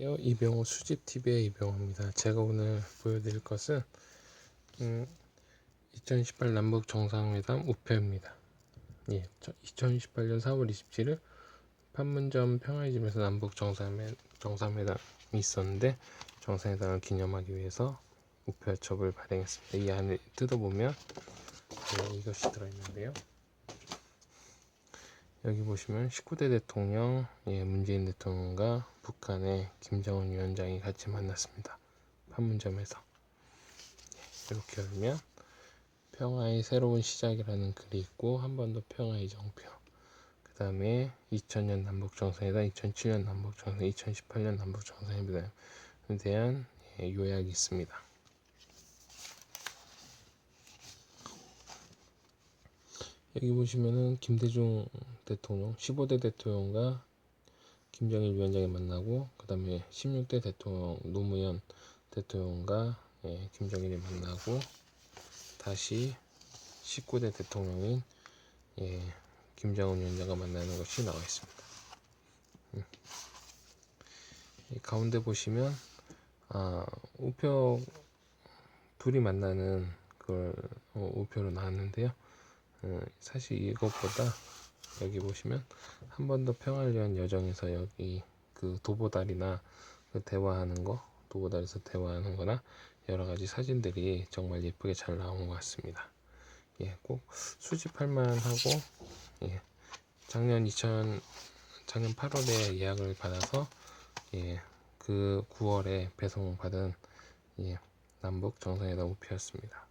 안녕하세요. 이병호 수집TV의 이병호입니다. 제가 오늘 보여드릴 것은 음, 2018 남북 정상회담 우표입니다. 예, 2018년 4월 27일 판문점 평화의 집에서 남북 정상회, 정상회담이 있었는데 정상회담을 기념하기 위해서 우표첩을 발행했습니다. 이 안을 뜯어보면 네, 이것이 들어있는데요. 여기 보시면 19대 대통령 예, 문재인 대통령과 북한의 김정은 위원장이 같이 만났습니다. 판문점에서 예, 이렇게 열면 평화의 새로운 시작이라는 글이 있고 한 번 더 평화의 정표 그 다음에 2000년 남북 정상회담 2007년 남북 정상 2018년 남북 정상회담에 대한 예, 요약이 있습니다. 여기 보시면은 김대중 대통령 15대 대통령과 김정일 위원장이 만나고 그 다음에 16대 대통령 노무현 대통령과 예, 김정일이 만나고 다시 19대 대통령인 예, 김정은 위원장과 만나는 것이 나와 있습니다. 음. 이 가운데 보시면 아, 우표 둘이 만나는 그걸 어, 우표로 나왔는데요. 어, 사실 이것보다 여기 보시면 한 번 더 평화를 위한 여정에서 여기 그 도보다리나 그 대화하는 거 도보다리에서 대화하는 거나 여러 가지 사진들이 정말 예쁘게 잘 나온 것 같습니다. 예, 꼭 수집할 만하고 예, 작년 2000 작년 8월에 예약을 받아서 예, 그 9월에 배송받은 예, 남북 정상회담 우표였습니다.